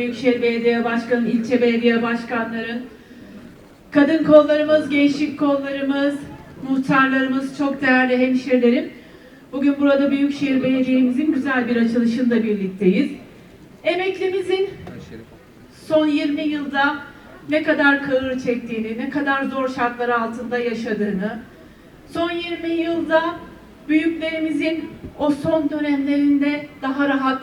büyükşehir belediye başkanı, ilçe belediye başkanları, kadın kollarımız, gençlik kollarımız, muhtarlarımız, çok değerli hemşerilerim. Bugün burada Büyükşehir Belediye'mizin güzel bir açılışında birlikteyiz. Emeklimizin son 20 yılda ne kadar kağır çektiğini, ne kadar zor şartlar altında yaşadığını, son 20 yılda büyüklerimizin o son dönemlerinde daha rahat,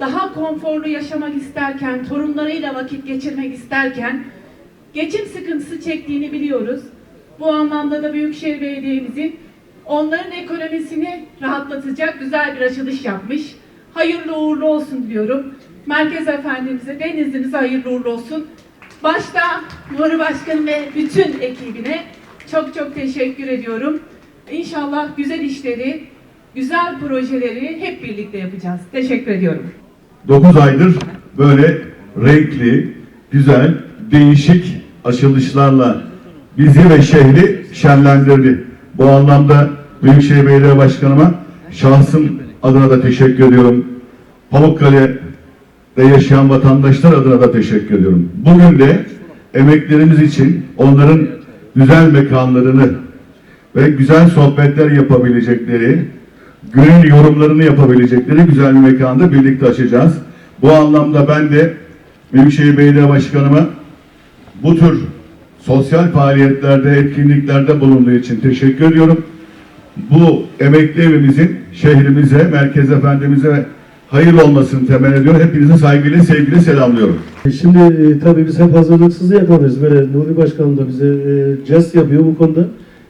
daha konforlu yaşamak isterken, torunlarıyla vakit geçirmek isterken geçim sıkıntısı çektiğini biliyoruz. Bu anlamda da Büyükşehir Belediye'mizin onların ekonomisini rahatlatacak güzel bir açılış yapmış. Hayırlı uğurlu olsun diyorum. Merkez Efendimiz'e, Denizli'mize hayırlı uğurlu olsun. Başta Nuri Başkanım ve bütün ekibine çok çok teşekkür ediyorum. İnşallah güzel işleri, güzel projeleri hep birlikte yapacağız. Teşekkür ediyorum. 9 aydır böyle renkli, güzel, değişik açılışlarla bizi ve şehri şenlendirdi. Bu anlamda Büyükşehir Belediye Başkanıma şahsım adına da teşekkür ediyorum. Pamukkale'de yaşayan vatandaşlar adına da teşekkür ediyorum. Bugün de emeklerimiz için onların güzel mekanlarını ve güzel sohbetler yapabilecekleri, günün yorumlarını yapabilecekleri güzel bir mekanda birlikte açacağız. Bu anlamda ben de Büyükşehir Belediye Başkanıma bu tür sosyal faaliyetlerde, etkinliklerde bulunduğu için teşekkür ediyorum. Bu emekli evimizin şehrimize, Merkez Efendimiz'e hayırlı olmasını temenni ediyorum. Hepinizi saygıyla, sevgiyle selamlıyorum. Şimdi e, tabii biz hep hazırlıksız yakalıyoruz. Böyle Nuri Başkanım da bize e, jest yapıyor bu konuda.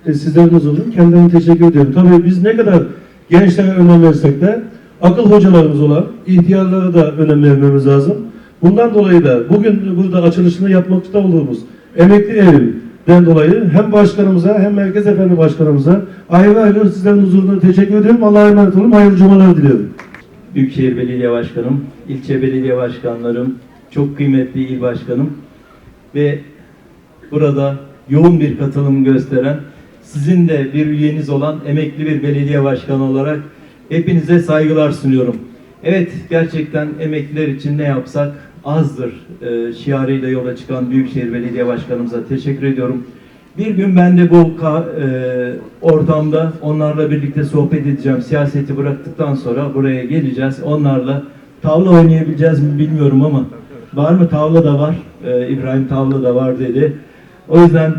E, sizlerin huzurunda kendilerine teşekkür ediyorum. Tabii biz ne kadar gençlere önem versek de akıl hocalarımız olan ihtiyarlara da önem vermemiz lazım. Bundan dolayı da bugün burada açılışını yapmakta olduğumuz emekli evimden dolayı hem başkanımıza hem Merkez Efendi Başkanımıza ayrı ayrı sizlerin huzurunda teşekkür ediyorum. Allah'a emanet olun. Hayırlı cumalar diliyorum. Büyükşehir Belediye Başkanım, ilçe belediye başkanlarım, çok kıymetli il başkanım ve burada yoğun bir katılım gösteren sizin de bir üyeniz olan emekli bir belediye başkanı olarak hepinize saygılar sunuyorum. Evet gerçekten emekliler için ne yapsak azdır e, şiarıyla yola çıkan Büyükşehir Belediye Başkanımıza teşekkür ediyorum. Bir gün ben de bu ka- e, ortamda onlarla birlikte sohbet edeceğim. Siyaseti bıraktıktan sonra buraya geleceğiz. Onlarla tavla oynayabileceğiz mi bilmiyorum ama var mı? Tavla da var. E, İbrahim tavla da var dedi. O yüzden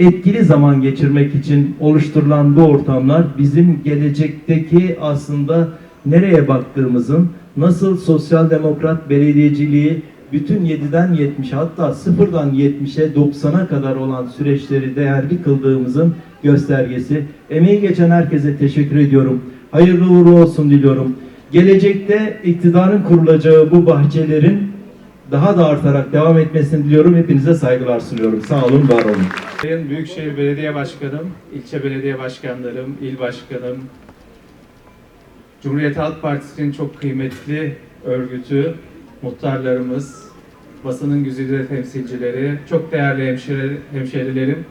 etkili zaman geçirmek için oluşturulan bu ortamlar bizim gelecekteki aslında nereye baktığımızın, nasıl sosyal demokrat belediyeciliği bütün 7'den 70'e hatta 0'dan 70'e 90'a kadar olan süreçleri değerli kıldığımızın göstergesi. Emeği geçen herkese teşekkür ediyorum. Hayırlı uğurlu olsun diliyorum. Gelecekte iktidarın kurulacağı bu bahçelerin daha da artarak devam etmesini diliyorum. Hepinize saygılar sunuyorum. Sağ olun, var olun. Sayın Büyükşehir Belediye Başkanım, ilçe belediye başkanlarım, il başkanım, Cumhuriyet Halk Partisi'nin çok kıymetli örgütü, muhtarlarımız, basının güzide temsilcileri, çok değerli hemşire, hemşerilerim,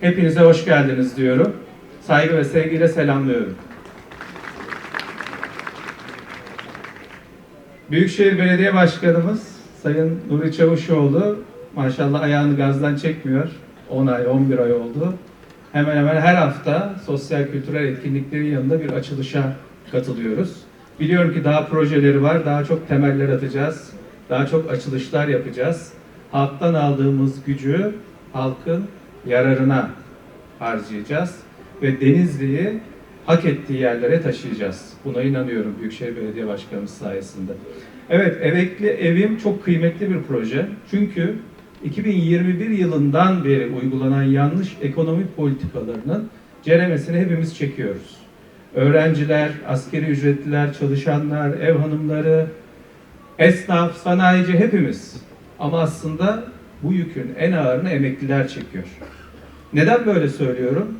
hepinize hoş geldiniz diyorum. Saygı ve sevgiyle selamlıyorum. Büyükşehir Belediye Başkanımız Sayın Nuri Çavuşoğlu maşallah ayağını gazdan çekmiyor. 10 ay, 11 ay oldu. Hemen hemen her hafta sosyal kültürel etkinliklerin yanında bir açılışa katılıyoruz. Biliyorum ki daha projeleri var, daha çok temeller atacağız, daha çok açılışlar yapacağız. Halktan aldığımız gücü halkın yararına harcayacağız ve Denizli'yi hak ettiği yerlere taşıyacağız. Buna inanıyorum Büyükşehir Belediye Başkanımız sayesinde. Evet, Emekli Evim çok kıymetli bir proje. Çünkü 2021 yılından beri uygulanan yanlış ekonomi politikalarının ceremesini hepimiz çekiyoruz. Öğrenciler, askeri ücretliler, çalışanlar, ev hanımları, esnaf, sanayici hepimiz. Ama aslında bu yükün en ağırını emekliler çekiyor. Neden böyle söylüyorum?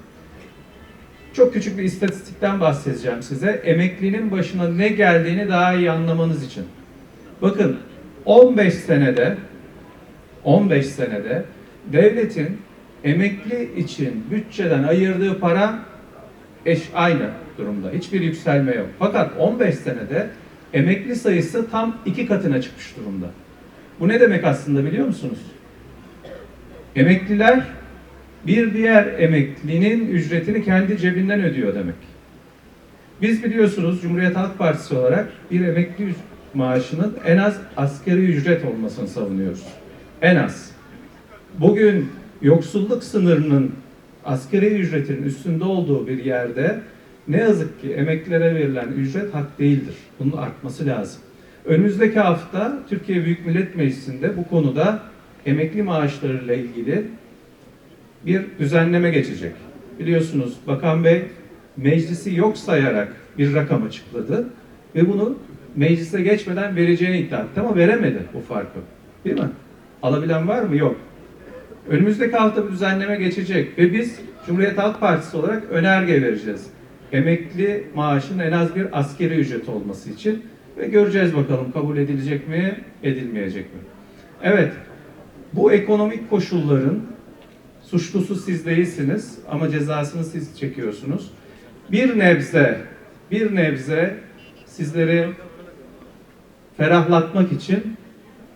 Çok küçük bir istatistikten bahsedeceğim size. Emeklinin başına ne geldiğini daha iyi anlamanız için. Bakın 15 senede 15 senede devletin emekli için bütçeden ayırdığı para eş aynı durumda. Hiçbir yükselme yok. Fakat 15 senede emekli sayısı tam iki katına çıkmış durumda. Bu ne demek aslında biliyor musunuz? Emekliler bir diğer emeklinin ücretini kendi cebinden ödüyor demek. Biz biliyorsunuz Cumhuriyet Halk Partisi olarak bir emekli maaşının en az asgari ücret olmasını savunuyoruz. En az. Bugün yoksulluk sınırının asgari ücretin üstünde olduğu bir yerde ne yazık ki emeklilere verilen ücret hak değildir. Bunun artması lazım. Önümüzdeki hafta Türkiye Büyük Millet Meclisi'nde bu konuda emekli maaşlarıyla ilgili bir düzenleme geçecek. Biliyorsunuz Bakan Bey meclisi yok sayarak bir rakam açıkladı ve bunu meclise geçmeden vereceğini iddia etti ama veremedi bu farkı. Değil mi? Alabilen var mı? Yok. Önümüzdeki hafta bir düzenleme geçecek ve biz Cumhuriyet Halk Partisi olarak önerge vereceğiz. Emekli maaşın en az bir askeri ücret olması için ve göreceğiz bakalım kabul edilecek mi, edilmeyecek mi? Evet, bu ekonomik koşulların suçlusu siz değilsiniz ama cezasını siz çekiyorsunuz. Bir nebze, bir nebze sizleri ferahlatmak için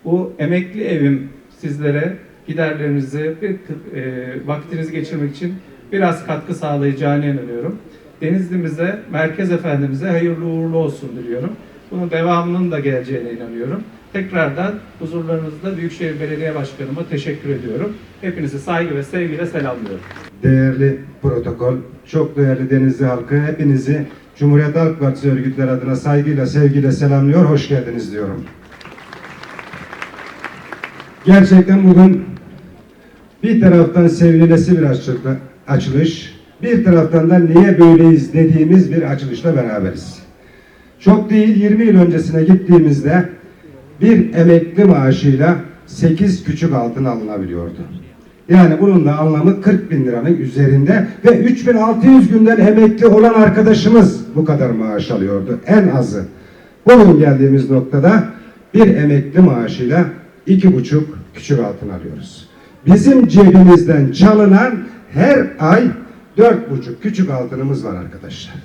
bu emekli evim sizlere giderlerinizi, bir, e, vaktinizi geçirmek için biraz katkı sağlayacağını inanıyorum. Denizli'mize, Merkez Efendimiz'e hayırlı uğurlu olsun diliyorum. Bunun devamının da geleceğine inanıyorum. Tekrardan huzurlarınızda Büyükşehir Belediye Başkanıma teşekkür ediyorum. Hepinizi saygı ve sevgiyle selamlıyorum. Değerli protokol, çok değerli Denizli halkı, hepinizi Cumhuriyet Halk Partisi örgütleri adına saygıyla, sevgiyle selamlıyor, hoş geldiniz diyorum. Gerçekten bugün bir taraftan sevinilesi bir açılış, bir taraftan da niye böyleyiz dediğimiz bir açılışla beraberiz. Çok değil 20 yıl öncesine gittiğimizde bir emekli maaşıyla 8 küçük altın alınabiliyordu. Yani bunun da anlamı 40 bin liranın üzerinde ve 3600 günden emekli olan arkadaşımız bu kadar maaş alıyordu en azı. Bugün geldiğimiz noktada bir emekli maaşıyla iki buçuk küçük altın alıyoruz. Bizim cebimizden çalınan her ay dört buçuk küçük altınımız var arkadaşlar.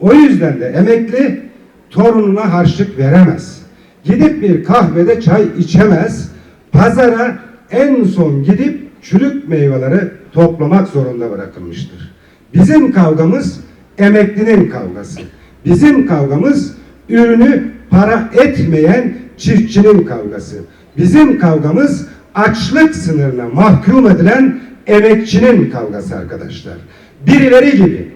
O yüzden de emekli torununa harçlık veremez. Gidip bir kahvede çay içemez. Pazara en son gidip çürük meyveleri toplamak zorunda bırakılmıştır. Bizim kavgamız emeklinin kavgası. Bizim kavgamız ürünü para etmeyen çiftçinin kavgası. Bizim kavgamız açlık sınırına mahkum edilen emekçinin kavgası arkadaşlar. Birileri gibi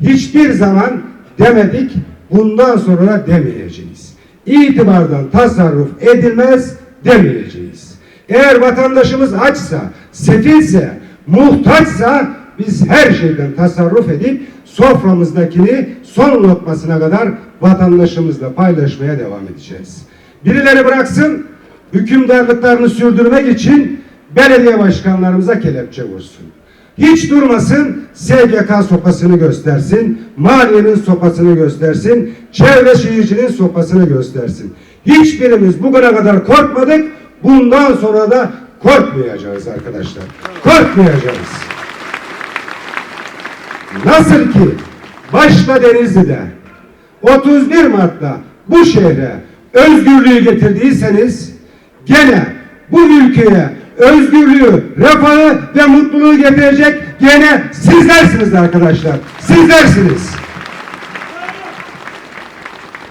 hiçbir zaman demedik, bundan sonra demeyeceğiz. İtibardan tasarruf edilmez demeyeceğiz. Eğer vatandaşımız açsa, sefilse, muhtaçsa biz her şeyden tasarruf edip soframızdakini son lokmasına kadar vatandaşımızla paylaşmaya devam edeceğiz. Birileri bıraksın, hükümdarlıklarını sürdürmek için belediye başkanlarımıza kelepçe vursun. Hiç durmasın SGK sopasını göstersin, maliyenin sopasını göstersin, çevre şehircinin sopasını göstersin. Hiçbirimiz bugüne kadar korkmadık, bundan sonra da korkmayacağız arkadaşlar. Korkmayacağız. Nasıl ki başta Denizli'de 31 Mart'ta bu şehre özgürlüğü getirdiyseniz gene bu ülkeye özgürlüğü, refahı ve mutluluğu getirecek gene sizlersiniz arkadaşlar. Sizlersiniz.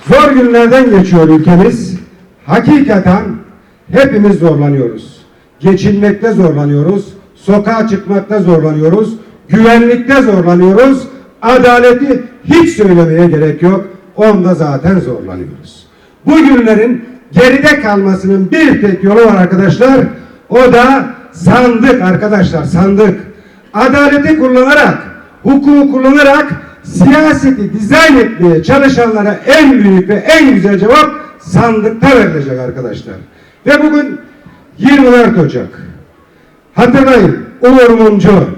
Zor günlerden geçiyor ülkemiz. Hakikaten hepimiz zorlanıyoruz. Geçinmekte zorlanıyoruz. Sokağa çıkmakta zorlanıyoruz. Güvenlikte zorlanıyoruz. Adaleti hiç söylemeye gerek yok. Onda zaten zorlanıyoruz. Bu günlerin geride kalmasının bir tek yolu var arkadaşlar. O da sandık arkadaşlar sandık. Adaleti kullanarak, hukuku kullanarak siyaseti dizayn etmeye çalışanlara en büyük ve en güzel cevap sandıkta verilecek arkadaşlar. Ve bugün 24 Ocak. Hatırlayın Uğur Mumcu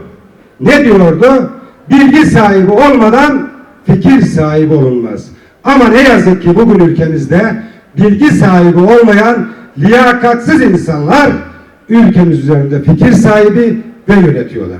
ne diyordu? Bilgi sahibi olmadan fikir sahibi olunmaz. Ama ne yazık ki bugün ülkemizde bilgi sahibi olmayan liyakatsiz insanlar ülkemiz üzerinde fikir sahibi ve yönetiyorlar.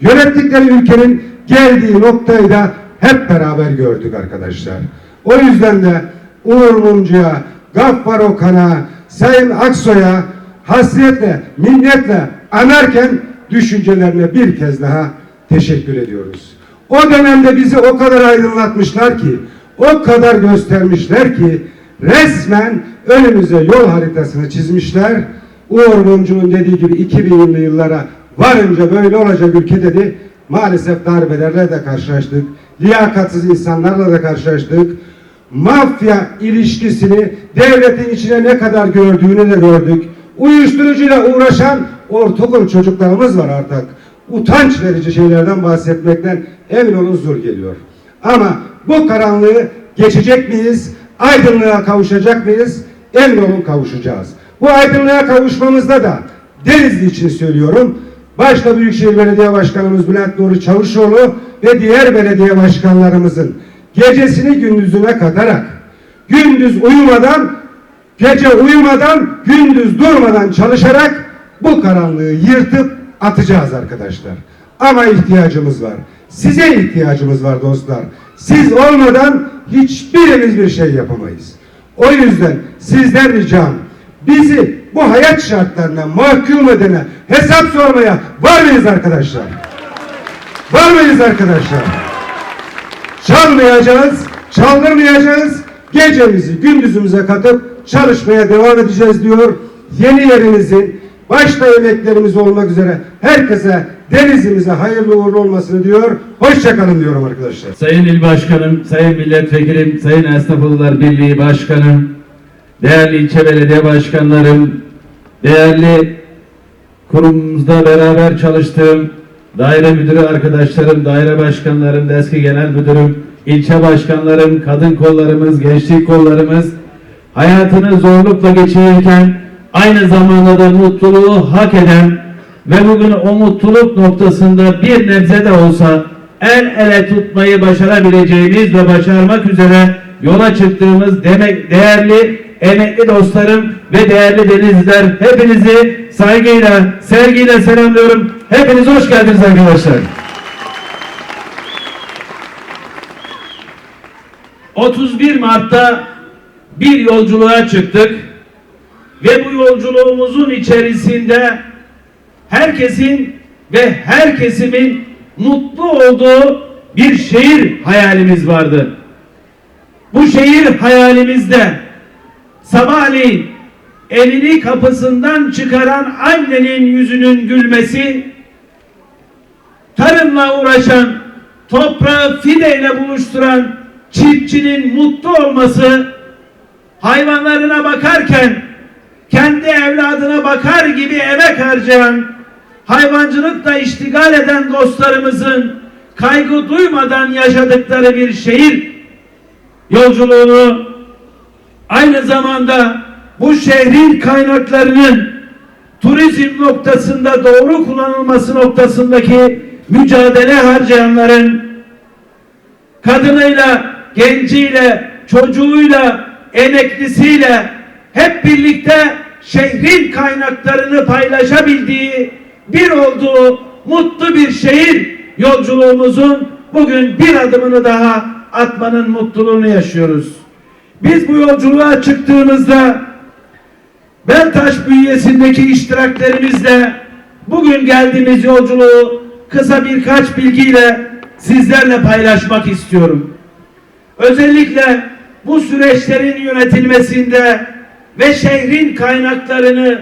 Yönettikleri ülkenin geldiği noktayı da hep beraber gördük arkadaşlar. O yüzden de Uğur Mumcu'ya, Gaffar Okan'a, Sayın Aksoy'a hasretle, minnetle anarken düşüncelerine bir kez daha teşekkür ediyoruz. O dönemde bizi o kadar aydınlatmışlar ki, o kadar göstermişler ki resmen önümüze yol haritasını çizmişler. Uğur Mumcu'nun dediği gibi 2000'li yıllara varınca böyle olacak ülke dedi. Maalesef darbelerle de karşılaştık. Liyakatsız insanlarla da karşılaştık. Mafya ilişkisini devletin içine ne kadar gördüğünü de gördük. Uyuşturucuyla uğraşan ortaokul çocuklarımız var artık. Utanç verici şeylerden bahsetmekten emin olun zor geliyor. Ama bu karanlığı geçecek miyiz? Aydınlığa kavuşacak mıyız? Emin olun kavuşacağız. Bu aydınlığa kavuşmamızda da Denizli için söylüyorum. Başta Büyükşehir Belediye Başkanımız Bülent Nuri Çavuşoğlu ve diğer belediye başkanlarımızın gecesini gündüzüne katarak gündüz uyumadan gece uyumadan gündüz durmadan çalışarak bu karanlığı yırtıp atacağız arkadaşlar. Ama ihtiyacımız var. Size ihtiyacımız var dostlar. Siz olmadan hiçbirimiz bir şey yapamayız. O yüzden sizden ricam bizi bu hayat şartlarına mahkum edene hesap sormaya var mıyız arkadaşlar? Var mıyız arkadaşlar? Çalmayacağız, çaldırmayacağız. Gecemizi gündüzümüze katıp çalışmaya devam edeceğiz diyor. Yeni yerimizin başta emeklerimiz olmak üzere herkese denizimize hayırlı uğurlu olmasını diyor. Hoşçakalın diyorum arkadaşlar. Sayın İl Başkanım, Sayın Milletvekilim, Sayın Esnaflılar Birliği Başkanım, değerli ilçe belediye başkanlarım, değerli kurumumuzda beraber çalıştığım daire müdürü arkadaşlarım, daire başkanlarım, eski genel müdürüm, ilçe başkanlarım, kadın kollarımız, gençlik kollarımız hayatını zorlukla geçirirken aynı zamanda da mutluluğu hak eden ve bugün o mutluluk noktasında bir nebze de olsa el ele tutmayı başarabileceğimiz ve başarmak üzere yola çıktığımız demek değerli emekli dostlarım ve değerli denizliler hepinizi saygıyla, sevgiyle selamlıyorum. Hepiniz hoş geldiniz arkadaşlar. 31 Mart'ta bir yolculuğa çıktık ve bu yolculuğumuzun içerisinde herkesin ve her kesimin mutlu olduğu bir şehir hayalimiz vardı. Bu şehir hayalimizde sabahleyin elini kapısından çıkaran annenin yüzünün gülmesi, tarımla uğraşan, toprağı fideyle buluşturan çiftçinin mutlu olması, hayvanlarına bakarken kendi evladına bakar gibi emek harcayan, hayvancılıkla iştigal eden dostlarımızın kaygı duymadan yaşadıkları bir şehir yolculuğunu aynı zamanda bu şehrin kaynaklarının turizm noktasında doğru kullanılması noktasındaki mücadele harcayanların kadınıyla, genciyle, çocuğuyla, emeklisiyle hep birlikte şehrin kaynaklarını paylaşabildiği bir olduğu mutlu bir şehir yolculuğumuzun bugün bir adımını daha atmanın mutluluğunu yaşıyoruz. Biz bu yolculuğa çıktığımızda Beltaş bünyesindeki iştiraklerimizle bugün geldiğimiz yolculuğu kısa birkaç bilgiyle sizlerle paylaşmak istiyorum. Özellikle bu süreçlerin yönetilmesinde ve şehrin kaynaklarını,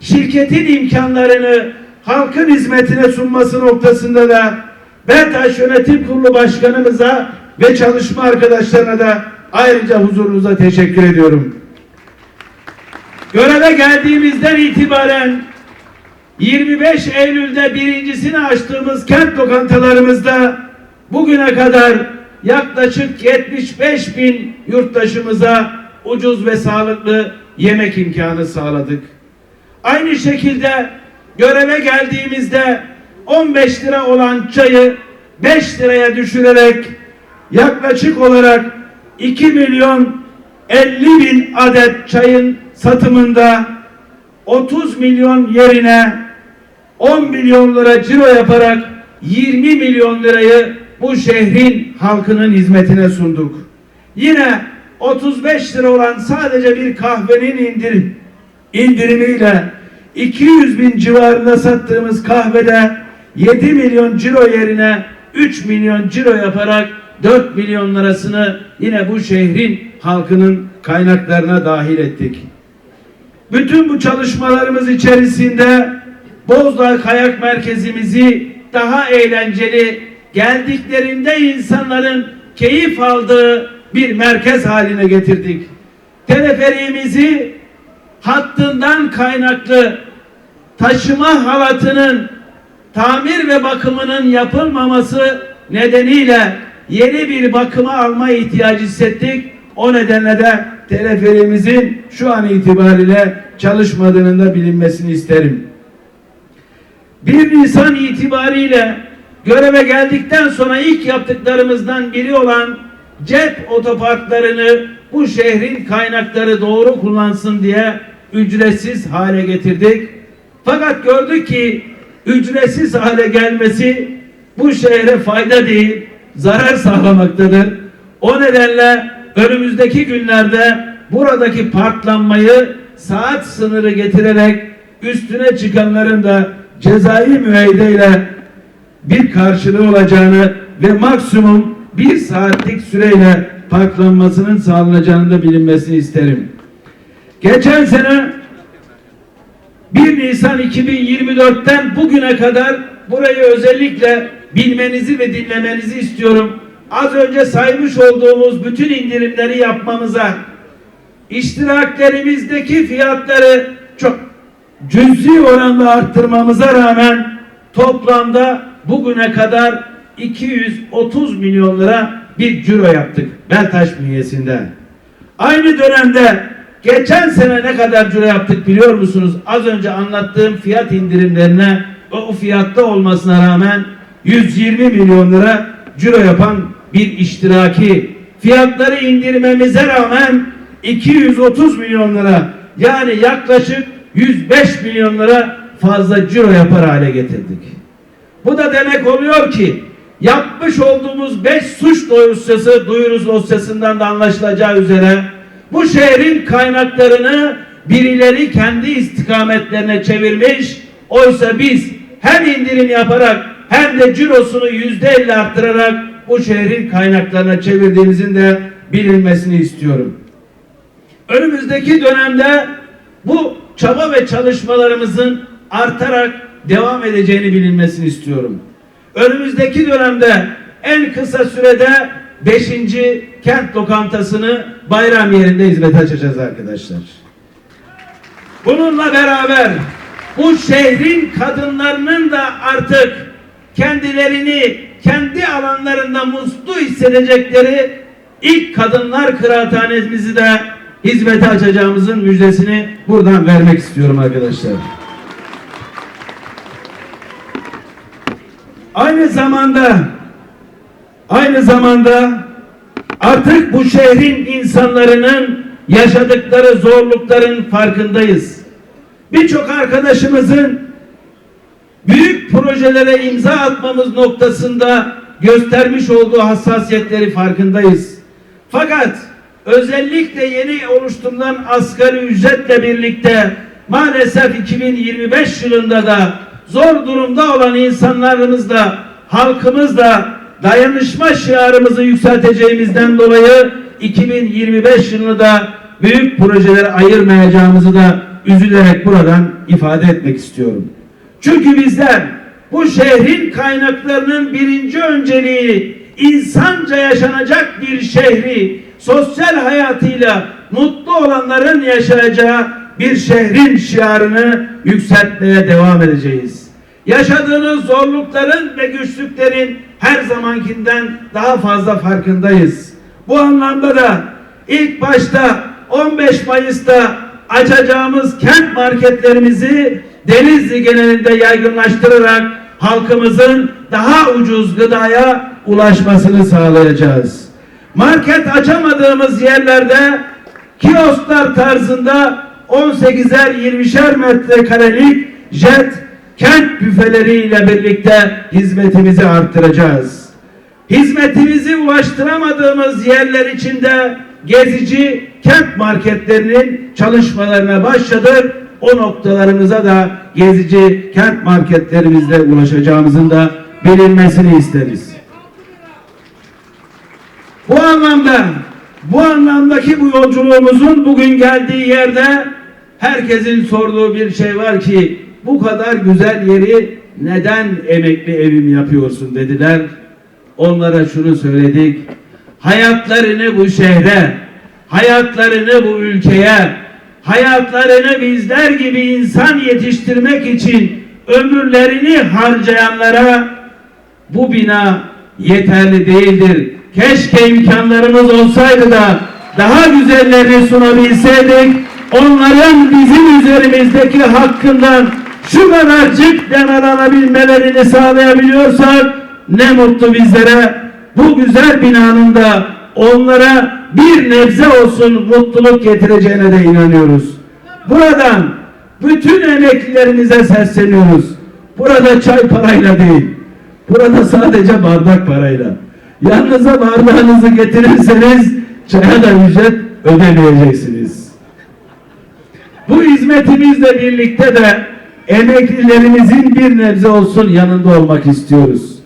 şirketin imkanlarını halkın hizmetine sunması noktasında da Beltaş Yönetim Kurulu Başkanımıza ve çalışma arkadaşlarına da ayrıca huzurunuza teşekkür ediyorum. Göreve geldiğimizden itibaren 25 Eylül'de birincisini açtığımız kent lokantalarımızda bugüne kadar yaklaşık 75 bin yurttaşımıza ucuz ve sağlıklı yemek imkanı sağladık. Aynı şekilde göreve geldiğimizde 15 lira olan çayı 5 liraya düşürerek yaklaşık olarak 2 milyon 50 bin adet çayın satımında 30 milyon yerine 10 milyon lira ciro yaparak 20 milyon lirayı bu şehrin halkının hizmetine sunduk. Yine 35 lira olan sadece bir kahvenin indirim indirimiyle 200 bin civarında sattığımız kahvede 7 milyon ciro yerine 3 milyon ciro yaparak 4 milyon lirasını yine bu şehrin halkının kaynaklarına dahil ettik. Bütün bu çalışmalarımız içerisinde Bozdağ Kayak Merkezimizi daha eğlenceli, geldiklerinde insanların keyif aldığı bir merkez haline getirdik. Teleferiğimizi hattından kaynaklı taşıma halatının tamir ve bakımının yapılmaması nedeniyle yeni bir bakıma alma ihtiyacı hissettik. O nedenle de teleferimizin şu an itibariyle çalışmadığının da bilinmesini isterim. 1 Nisan itibariyle göreve geldikten sonra ilk yaptıklarımızdan biri olan cep otoparklarını bu şehrin kaynakları doğru kullansın diye ücretsiz hale getirdik. Fakat gördük ki ücretsiz hale gelmesi bu şehre fayda değil, zarar sağlamaktadır. O nedenle önümüzdeki günlerde buradaki parklanmayı saat sınırı getirerek üstüne çıkanların da cezai müeyyideyle bir karşılığı olacağını ve maksimum bir saatlik süreyle parklanmasının sağlanacağını da bilinmesini isterim. Geçen sene 1 Nisan 2024'ten bugüne kadar burayı özellikle bilmenizi ve dinlemenizi istiyorum. Az önce saymış olduğumuz bütün indirimleri yapmamıza, iştiraklerimizdeki fiyatları çok cüzi oranda arttırmamıza rağmen toplamda bugüne kadar 230 milyon lira bir ciro yaptık Beltaş bünyesinde. Aynı dönemde geçen sene ne kadar ciro yaptık biliyor musunuz? Az önce anlattığım fiyat indirimlerine o, fiyatta olmasına rağmen 120 milyon lira ciro yapan bir iştiraki fiyatları indirmemize rağmen 230 milyon lira yani yaklaşık 105 milyon lira fazla ciro yapar hale getirdik. Bu da demek oluyor ki yapmış olduğumuz 5 suç dosyası duyuru dosyasından da anlaşılacağı üzere bu şehrin kaynaklarını birileri kendi istikametlerine çevirmiş. Oysa biz hem indirim yaparak hem de cirosunu yüzde elli arttırarak bu şehrin kaynaklarına çevirdiğimizin de bilinmesini istiyorum. Önümüzdeki dönemde bu çaba ve çalışmalarımızın artarak devam edeceğini bilinmesini istiyorum. Önümüzdeki dönemde en kısa sürede 5. kent lokantasını bayram yerinde hizmet açacağız arkadaşlar. Bununla beraber bu şehrin kadınlarının da artık kendilerini kendi alanlarında mutlu hissedecekleri ilk kadınlar kıraathanemizi de hizmete açacağımızın müjdesini buradan vermek istiyorum arkadaşlar. Aynı zamanda aynı zamanda artık bu şehrin insanların yaşadıkları zorlukların farkındayız. Birçok arkadaşımızın büyük projelere imza atmamız noktasında göstermiş olduğu hassasiyetleri farkındayız. Fakat özellikle yeni oluşturulan asgari ücretle birlikte maalesef 2025 yılında da zor durumda olan insanlarımızla, halkımızla dayanışma şiarımızı yükselteceğimizden dolayı 2025 yılını da büyük projelere ayırmayacağımızı da üzülerek buradan ifade etmek istiyorum. Çünkü bizler bu şehrin kaynaklarının birinci önceliği insanca yaşanacak bir şehri sosyal hayatıyla mutlu olanların yaşayacağı bir şehrin şiarını yükseltmeye devam edeceğiz. Yaşadığınız zorlukların ve güçlüklerin her zamankinden daha fazla farkındayız. Bu anlamda da ilk başta 15 Mayıs'ta açacağımız kent marketlerimizi Denizli genelinde yaygınlaştırarak halkımızın daha ucuz gıdaya ulaşmasını sağlayacağız. Market açamadığımız yerlerde kiosklar tarzında 18'er 20'şer metrekarelik jet kent büfeleriyle birlikte hizmetimizi arttıracağız. Hizmetimizi ulaştıramadığımız yerler içinde gezici kent marketlerinin çalışmalarına başladık. O noktalarımıza da gezici kent marketlerimizle ulaşacağımızın da bilinmesini isteriz. Bu anlamda, bu anlamdaki bu yolculuğumuzun bugün geldiği yerde herkesin sorduğu bir şey var ki bu kadar güzel yeri neden emekli evim yapıyorsun dediler. Onlara şunu söyledik. Hayatlarını bu şehre, hayatlarını bu ülkeye, hayatlarını bizler gibi insan yetiştirmek için ömürlerini harcayanlara bu bina yeterli değildir. Keşke imkanlarımız olsaydı da daha güzellerini sunabilseydik. Onların bizim üzerimizdeki hakkından şu kadarcık demer alabilmelerini sağlayabiliyorsak ne mutlu bizlere. Bu güzel binanın da onlara bir nebze olsun mutluluk getireceğine de inanıyoruz. Buradan bütün emeklilerimize sesleniyoruz. Burada çay parayla değil. Burada sadece bardak parayla. Yanınıza bardağınızı getirirseniz çaya da ücret ödemeyeceksiniz. Bu hizmetimizle birlikte de emeklilerimizin bir nebze olsun yanında olmak istiyoruz.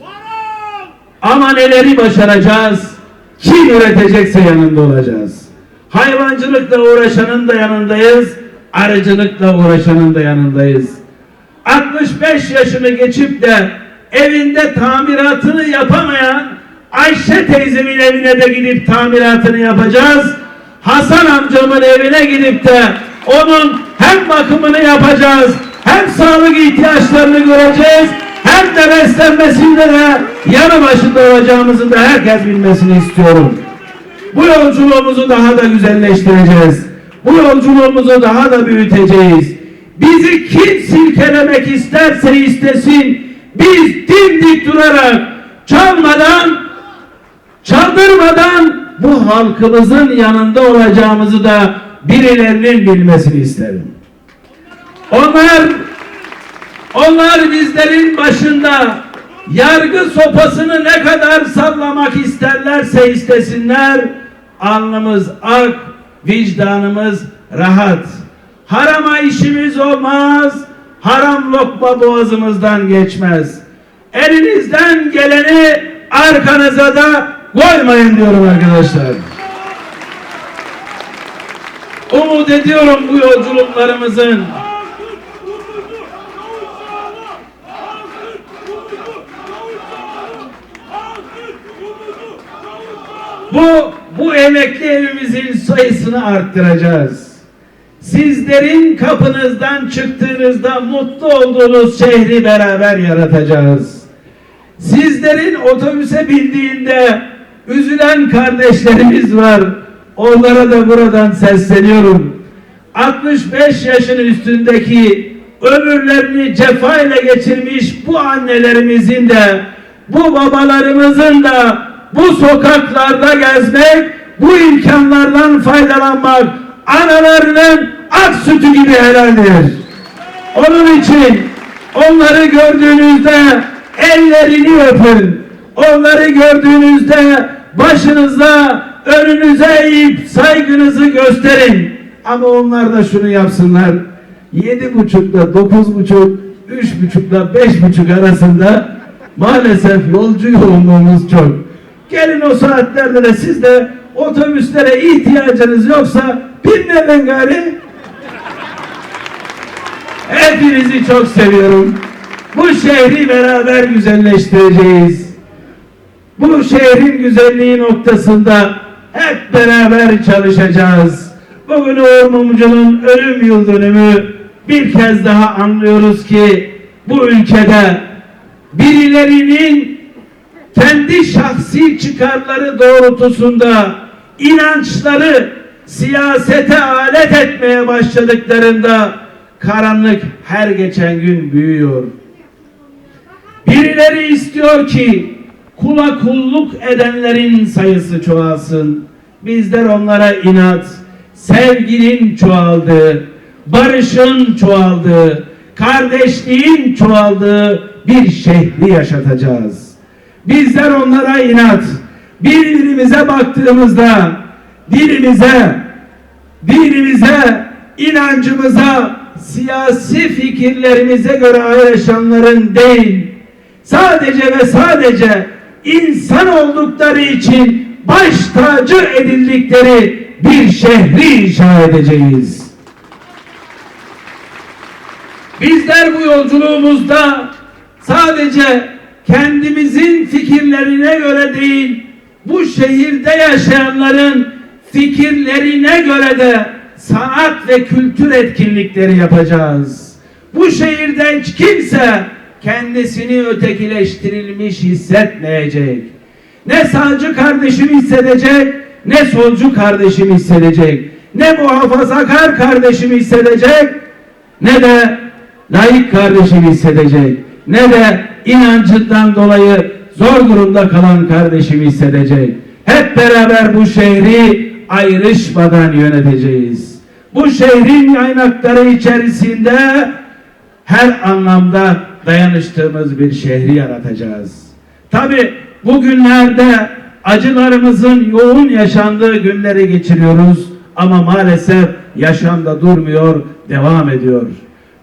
Ama neleri başaracağız? Kim üretecekse yanında olacağız. Hayvancılıkla uğraşanın da yanındayız, arıcılıkla uğraşanın da yanındayız. 65 yaşını geçip de evinde tamiratını yapamayan Ayşe teyzemin evine de gidip tamiratını yapacağız. Hasan amcamın evine gidip de onun hem bakımını yapacağız, hem sağlık ihtiyaçlarını göreceğiz, hem de beslenmesinde de yanı başında olacağımızın da herkes bilmesini istiyorum. Bu yolculuğumuzu daha da güzelleştireceğiz. Bu yolculuğumuzu daha da büyüteceğiz. Bizi kim silkelemek isterse istesin, biz dimdik durarak, çalmadan, çaldırmadan bu halkımızın yanında olacağımızı da birilerinin bilmesini isterim. Onlar onlar bizlerin başında yargı sopasını ne kadar sallamak isterlerse istesinler, alnımız ak, vicdanımız rahat. Harama işimiz olmaz, haram lokma boğazımızdan geçmez. Elinizden geleni arkanıza da koymayın diyorum arkadaşlar. Umut ediyorum bu yolculuklarımızın Bu bu emekli evimizin sayısını arttıracağız. Sizlerin kapınızdan çıktığınızda mutlu olduğunuz şehri beraber yaratacağız. Sizlerin otobüse bindiğinde üzülen kardeşlerimiz var. Onlara da buradan sesleniyorum. 65 yaşın üstündeki ömürlerini cefa geçirmiş bu annelerimizin de bu babalarımızın da bu sokaklarda gezmek, bu imkanlardan faydalanmak analarının ak sütü gibi helaldir. Onun için onları gördüğünüzde ellerini öpün. Onları gördüğünüzde başınıza önünüze eğip saygınızı gösterin. Ama onlar da şunu yapsınlar. Yedi buçukla dokuz buçuk, üç buçukla beş buçuk arasında maalesef yolcu yoğunluğumuz çok. Gelin o saatlerde de siz de otobüslere ihtiyacınız yoksa binmeyin gari. Hepinizi çok seviyorum. Bu şehri beraber güzelleştireceğiz. Bu şehrin güzelliği noktasında hep beraber çalışacağız. Bugün Uğur Mumcu'nun ölüm yıl dönümü bir kez daha anlıyoruz ki bu ülkede birilerinin kendi şahsi çıkarları doğrultusunda inançları siyasete alet etmeye başladıklarında karanlık her geçen gün büyüyor. Birileri istiyor ki kula kulluk edenlerin sayısı çoğalsın. Bizler onlara inat, sevginin çoğaldığı, barışın çoğaldığı, kardeşliğin çoğaldığı bir şehri yaşatacağız. Bizler onlara inat, birbirimize baktığımızda dilimize, dinimize, inancımıza, siyasi fikirlerimize göre ayrışanların değil, sadece ve sadece insan oldukları için baş tacı edildikleri bir şehri inşa edeceğiz. Bizler bu yolculuğumuzda sadece kendimizin fikirlerine göre değil, bu şehirde yaşayanların fikirlerine göre de sanat ve kültür etkinlikleri yapacağız. Bu şehirde hiç kimse kendisini ötekileştirilmiş hissetmeyecek. Ne sağcı kardeşim hissedecek, ne solcu kardeşim hissedecek, ne muhafazakar kardeşim hissedecek, ne de layık kardeşim hissedecek, ne de inancından dolayı zor durumda kalan kardeşim hissedecek. Hep beraber bu şehri ayrışmadan yöneteceğiz. Bu şehrin kaynakları içerisinde her anlamda dayanıştığımız bir şehri yaratacağız. Tabi bugünlerde acılarımızın yoğun yaşandığı günleri geçiriyoruz ama maalesef yaşamda durmuyor, devam ediyor.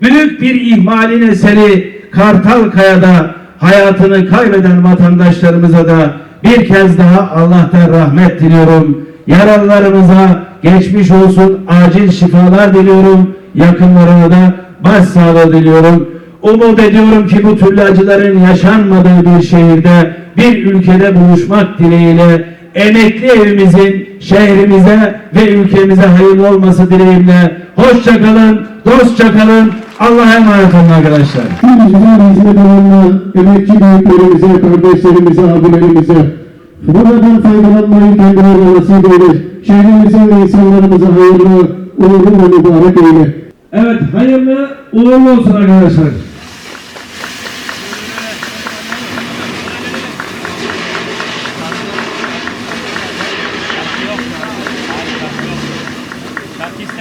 Büyük bir ihmalin eseri Kartalkaya'da hayatını kaybeden vatandaşlarımıza da bir kez daha Allah'tan rahmet diliyorum. Yaralılarımıza geçmiş olsun, acil şifalar diliyorum. Yakınlarına da başsağlığı diliyorum. Umut ediyorum ki bu türlü acıların yaşanmadığı bir şehirde, bir ülkede buluşmak dileğiyle emekli evimizin şehrimize ve ülkemize hayırlı olması dileğiyle hoşça kalın, dostça kalın. Allah'a emanet olun arkadaşlar. Bir güzel hizmet alanına, emekçi büyüklerimize, kardeşlerimize, abilerimize, buradan faydalanmayı kendilerine nasip eyle. Şehrimize ve insanlarımıza hayırlı, uğurlu ve mübarek eyle. Evet, hayırlı uğurlu olsun arkadaşlar.